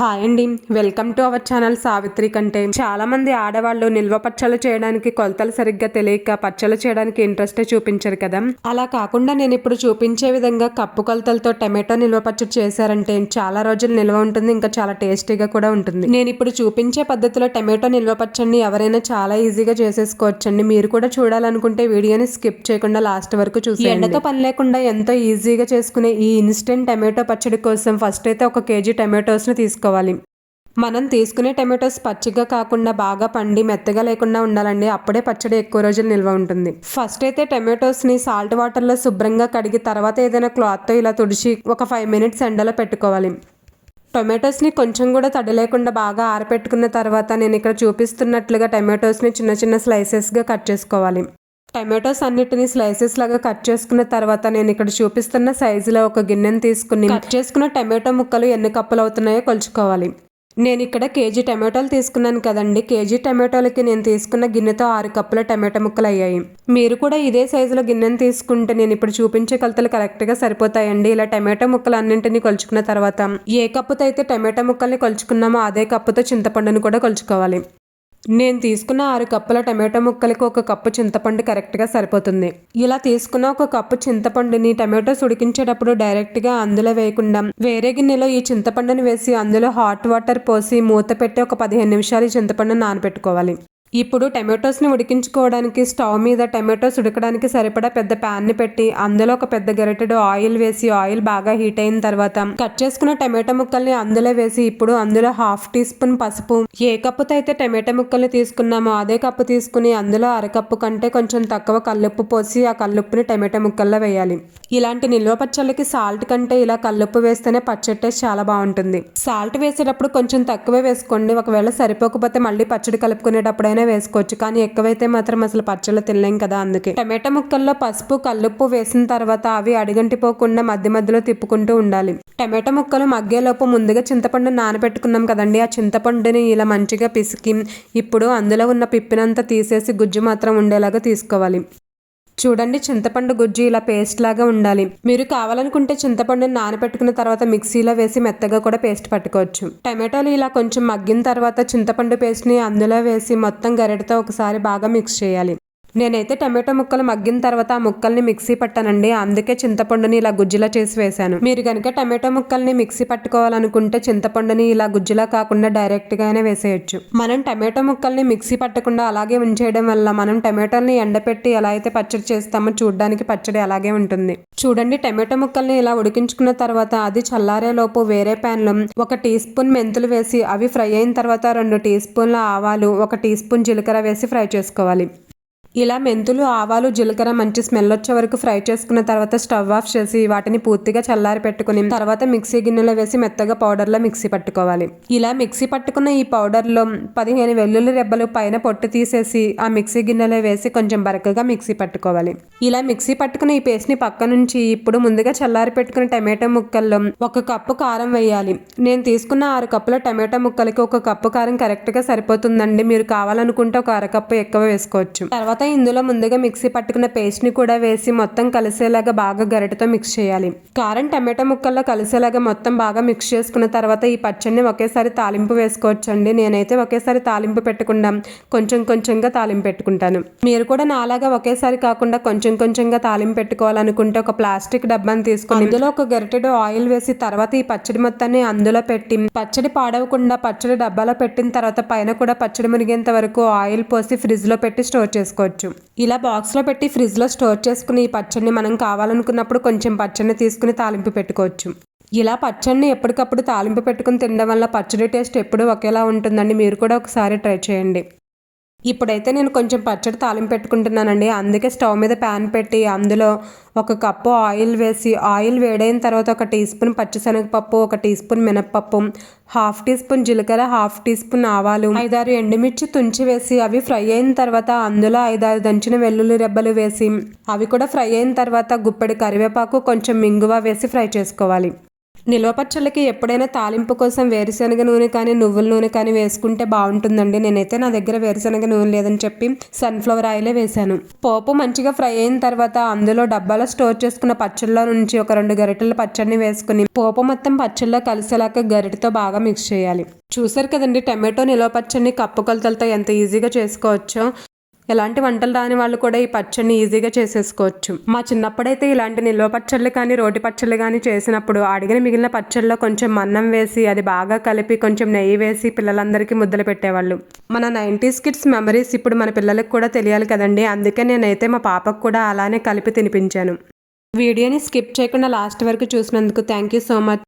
Hi అండి. Welcome to our channel Savitri కంటే. చాలా మంది ఆడవాళ్ళు నిల్వ పచ్చళ్ళు చేయడానికి కొలతలు సరిగ్గా తెలియక పచ్చళ్ళు చేయడానికి ఇంట్రెస్ట్ చూపించరు కదా. అలా కాకుండా నేను ఇప్పుడు చూపించే విధంగా కప్పు కొలతలతో టమాటో నిల్వ పచ్చడి చేశారంటే చాలా రోజులు నిల్వ ఉంటుంది ఇంకా చాలా టేస్టీగా కూడా ఉంటుంది. నేను ఇప్పుడు చూపించే పద్ధతిలో టమాటో నిల్వ పచ్చడిని ఎవరైనా చాలా ఈజీగా చేసేసుకోవచ్చండి. మీరు కూడా చూడాలనుకుంటే వీడియోని స్కిప్ చేయకుండా లాస్ట్ వరకు చూసి ఎండతో పని లేకుండా ఎంతో ఈజీగా చేసుకునే ఈ ఇన్స్టెంట్ టమాటో పచ్చడి కోసం ఫస్ట్ అయితే ఒక కేజీ టమాటోస్ని తీసుకోవాలి. మనం తీసుకునే టమాటోస్ పచ్చిగా కాకుండా బాగా పండి మెత్తగా లేకుండా ఉండాలండి. అప్పుడే పచ్చడి ఎక్కువ రోజులు నిల్వ ఉంటుంది. ఫస్ట్ అయితే టమాటోస్ని సాల్ట్ వాటర్లో శుభ్రంగా కడిగి తర్వాత ఏదైనా క్లాత్తో ఇలా తుడిచి ఒక ఫైవ్ మినిట్స్ ఎండలో పెట్టుకోవాలి. టొమాటోస్ని కొంచెం కూడా తడి లేకుండా బాగా ఆరపెట్టుకున్న తర్వాత నేను ఇక్కడ చూపిస్తున్నట్లుగా టమాటోస్ని చిన్న చిన్న స్లైసెస్గా కట్ చేసుకోవాలి. టమాటోస్ అన్నిటిని స్లైసెస్ లాగా కట్ చేసుకున్న తర్వాత నేను ఇక్కడ చూపిస్తున్న సైజులో ఒక గిన్నెను తీసుకుని కట్ చేసుకున్న టమాటో ముక్కలు ఎన్ని కప్పులు అవుతున్నాయో కొలుచుకోవాలి. నేను ఇక్కడ కేజీ టమాటోలు తీసుకున్నాను కదండి. కేజీ టమాటోలకి నేను తీసుకున్న గిన్నెతో ఆరు కప్పుల టమాటో ముక్కలు అయ్యాయి. మీరు కూడా ఇదే సైజులో గిన్నెను తీసుకుంటే నేను ఇప్పుడు చూపించే కొలతలు కరెక్ట్గా సరిపోతాయండి. ఇలా టమాటో ముక్కలు అన్నింటినీ కొలుచుకున్న తర్వాత ఏ కప్పుతో అయితే టమాటో ముక్కల్ని కొలుచుకున్నామో అదే కప్పుతో చింతపండును కూడా కొలుచుకోవాలి. నేను తీసుకున్న ఆరు కప్పుల టమాటో ముక్కలకి ఒక కప్పు చింతపండు కరెక్ట్గా సరిపోతుంది. ఇలా తీసుకున్న ఒక కప్పు చింతపండుని టమాటోస్ ఉడికించేటప్పుడు డైరెక్ట్గా అందులో వేయకుండా వేరే గిన్నెలో ఈ చింతపండుని వేసి అందులో హాట్ వాటర్ పోసి మూత పెట్టి ఒక పదిహేను నిమిషాలు ఈ చింతపండుని నానబెట్టుకోవాలి. ఇప్పుడు టమాటోస్ని ఉడికించుకోవడానికి స్టవ్ మీద టమాటోస్ ఉడకడానికి సరిపడా పెద్ద ప్యాన్ని పెట్టి అందులో ఒక పెద్ద గరిటెడు ఆయిల్ వేసి ఆయిల్ బాగా హీట్ అయిన తర్వాత కట్ చేసుకున్న టమాటో ముక్కల్ని అందులో వేసి ఇప్పుడు అందులో హాఫ్ టీ స్పూన్ పసుపు. ఏ కప్పుతో అయితే టమాటో ముక్కల్ని తీసుకున్నామో అదే కప్పు తీసుకుని అందులో అరకప్పు కంటే కొంచెం తక్కువ కల్లుప్పు పోసి ఆ కల్లుప్పుని టమాటో ముక్కల్లో వేయాలి. ఇలాంటి నిల్వ పచ్చళ్ళకి సాల్ట్ కంటే ఇలా కల్లుప్పు వేస్తేనే పచ్చడి టేస్ట్ చాలా బాగుంటుంది. సాల్ట్ వేసేటప్పుడు కొంచెం తక్కువే వేసుకోండి. ఒకవేళ సరిపోకపోతే మళ్ళీ పచ్చడి కలుపుకునేటప్పుడైనా అయినా వేసుకోవచ్చు. కానీ ఎక్కువైతే మాత్రం అసలు పచ్చళ్ళు తినలేం కదా అందుకే. టమాటా ముక్కల్లో పసుపు కల్లుప్పు వేసిన తర్వాత అవి అడిగంటిపోకుండా మధ్య మధ్యలో తిప్పుకుంటూ ఉండాలి. టమాటా ముక్కలు మగ్గేలోపు ముందుగా చింతపండు నానబెట్టుకున్నాం కదండి. ఆ చింతపండుని ఇలా మంచిగా పిసికి ఇప్పుడు అందులో ఉన్న పిప్పినంతా తీసేసి గుజ్జు మాత్రం ఉండేలాగా తీసుకోవాలి. చూడండి చింతపండు గుజ్జు ఇలా పేస్ట్ లాగా ఉండాలి. మీరు కావాలనుకుంటే చింతపండుని నానబెట్టుకున్న తర్వాత మిక్సీలో వేసి మెత్తగా కూడా పేస్ట్ పట్టుకోవచ్చు. టమాటోలు ఇలా కొంచెం మగ్గిన తర్వాత చింతపండు పేస్ట్ని అందులో వేసి మొత్తం గరిటతో ఒకసారి బాగా మిక్స్ చేయాలి. నేనైతే టమాటో ముక్కలు మగ్గిన తర్వాత ఆ ముక్కల్ని మిక్సీ పట్టానండి. అందుకే చింతపండుని ఇలా గుజ్జులా చేసి వేశాను. మీరు కనుక టమాటో ముక్కల్ని మిక్సీ పట్టుకోవాలనుకుంటే చింతపండుని ఇలా గుజ్జులా కాకుండా డైరెక్ట్ గానే వేసేయచ్చు. మనం టమాటో ముక్కల్ని మిక్సీ పట్టకుండా అలాగే ఉంచేయడం వల్ల మనం టమాటోల్ని ఎండపెట్టి ఎలా అయితే పచ్చడి చేస్తామో చూడడానికి పచ్చడి అలాగే ఉంటుంది. చూడండి టమాటో ముక్కల్ని ఇలా ఉడికించుకున్న తర్వాత అది చల్లారే లోపు వేరే ప్యాన్లో ఒక టీ స్పూన్ మెంతులు వేసి అవి ఫ్రై అయిన తర్వాత రెండు టీ స్పూన్ల ఆవాలు ఒక టీ స్పూన్ జీలకర్ర వేసి ఫ్రై చేసుకోవాలి. ఇలా మెంతులు ఆవాలు జీలకర్ర మంచి స్మెల్ వచ్చే వరకు ఫ్రై చేసుకున్న తర్వాత స్టవ్ ఆఫ్ చేసి వాటిని పూర్తిగా చల్లారి పెట్టుకుని తర్వాత మిక్సీ గిన్నెలో వేసి మెత్తగా పౌడర్లో మిక్సీ పట్టుకోవాలి. ఇలా మిక్సీ పట్టుకున్న ఈ పౌడర్లో పదిహేను వెల్లుల్లి రెబ్బలు పైన పొట్టు తీసేసి ఆ మిక్సీ గిన్నెలో వేసి కొంచెం బరకగా మిక్సీ పట్టుకోవాలి. ఇలా మిక్సీ పట్టుకున్న ఈ పేస్ట్ని పక్క నుంచి ఇప్పుడు ముందుగా చల్లారి పెట్టుకున్న టమాటో ముక్కల్లో ఒక కప్పు కారం వేయాలి. నేను తీసుకున్న ఆరు కప్పుల టమాటో ముక్కలకి ఒక కప్పు కారం కరెక్ట్గా సరిపోతుందండి. మీరు కావాలనుకుంటే ఒక అరకప్పు ఎక్కువ వేసుకోవచ్చు. తర్వాత తర్వాత ఇందులో ముందుగా మిక్సీ పట్టుకున్న పేస్ట్ని కూడా వేసి మొత్తం కలిసేలాగా బాగా గరిటతో మిక్స్ చేయాలి. కారం టమాటో ముక్కల్లో కలిసేలాగా మొత్తం బాగా మిక్స్ చేసుకున్న తర్వాత ఈ పచ్చడిని ఒకేసారి తాలింపు వేసుకోవచ్చండి. నేనైతే ఒకేసారి తాలింపు పెట్టకుండా కొంచెం కొంచెంగా తాలింపు పెట్టుకుంటాను. మీరు కూడా నాలాగా ఒకేసారి కాకుండా కొంచెం కొంచెంగా తాలింపు పెట్టుకోవాలనుకుంటే ఒక ప్లాస్టిక్ డబ్బాని తీసుకుని ఇందులో ఒక గరిటెడు ఆయిల్ వేసి తర్వాత ఈ పచ్చడి మొత్తాన్ని అందులో పెట్టి పచ్చడి పాడవకుండా పచ్చడి డబ్బాలో పెట్టిన తర్వాత పైన కూడా పచ్చడి మురిగేంత వరకు ఆయిల్ పోసి ఫ్రిడ్జ్లో పెట్టి స్టోర్ చేసుకోవచ్చు. చేసుకోవచ్చు ఇలా బాక్స్లో పెట్టి ఫ్రిడ్జ్లో స్టోర్ చేసుకుని ఈ పచ్చడిని మనం కావాలనుకున్నప్పుడు కొంచెం పచ్చడిని తీసుకుని తాలింపు పెట్టుకోవచ్చు. ఇలా పచ్చడిని ఎప్పటికప్పుడు తాలింపు పెట్టుకుని తినడం వల్ల పచ్చడి టేస్ట్ ఎప్పుడూ ఒకేలా ఉంటుందండి. మీరు కూడా ఒకసారి ట్రై చేయండి. ఇప్పుడైతే నేను కొంచెం పచ్చడి తాలింపు పెట్టుకుంటున్నానండి. అందుకే స్టవ్ మీద ప్యాన్ పెట్టి అందులో ఒక కప్పు ఆయిల్ వేసి ఆయిల్ వేడైన తర్వాత ఒక టీ స్పూన్ పచ్చిశనగపప్పు ఒక టీ స్పూన్ మినప్పప్పు హాఫ్ టీ స్పూన్ జీలకర్ర హాఫ్ టీ స్పూన్ ఆవాలు ఐదారు ఎండుమిర్చి తుంచి వేసి అవి ఫ్రై అయిన తర్వాత అందులో ఐదారు దంచిన వెల్లుల్లి రెబ్బలు వేసి అవి కూడా ఫ్రై అయిన తర్వాత గుప్పెడి కరివేపాకు కొంచెం మింగువ వేసి ఫ్రై చేసుకోవాలి. నిల్వ పచ్చళ్ళకి ఎప్పుడైనా తాలింపు కోసం వేరుశనగ నూనె కానీ నువ్వుల నూనె కానీ వేసుకుంటే బాగుంటుందండి. నేనైతే నా దగ్గర వేరుశనగ నూనె లేదని చెప్పి సన్ఫ్లవర్ ఆయిలే వేశాను. పోపు మంచిగా ఫ్రై అయిన తర్వాత అందులో డబ్బాలో స్టోర్ చేసుకున్న పచ్చళ్ళలో నుంచి ఒక రెండు గరిటెల పచ్చడిని వేసుకుని పోపు మొత్తం పచ్చళ్ళలో కలిసేలాగా గరిటతో బాగా మిక్స్ చేయాలి. చూసారు కదండి టమాటో నిల్వ పచ్చడిని కప్పు కొలతలతో ఎంత ఈజీగా చేసుకోవచ్చో. ఎలాంటి వంటలు రాని వాళ్ళు కూడా ఈ పచ్చడిని ఈజీగా చేసేసుకోవచ్చు. మా చిన్నప్పుడైతే ఇలాంటి నిల్వ పచ్చళ్ళు కానీ రోటి పచ్చళ్ళు కానీ చేసినప్పుడు అడిగిన మిగిలిన పచ్చళ్ళలో కొంచెం మన్నం వేసి అది బాగా కలిపి కొంచెం నెయ్యి వేసి పిల్లలందరికీ ముద్దలు పెట్టేవాళ్ళు. మన నైంటీస్ కిడ్స్ మెమరీస్ ఇప్పుడు మన పిల్లలకు కూడా తెలియాలి కదండి. అందుకే నేనైతే మా పాపకు కూడా అలానే కలిపి తినిపించాను. వీడియోని స్కిప్ చేయకుండా లాస్ట్ వరకు చూసినందుకు థ్యాంక్ యూ సో మచ్.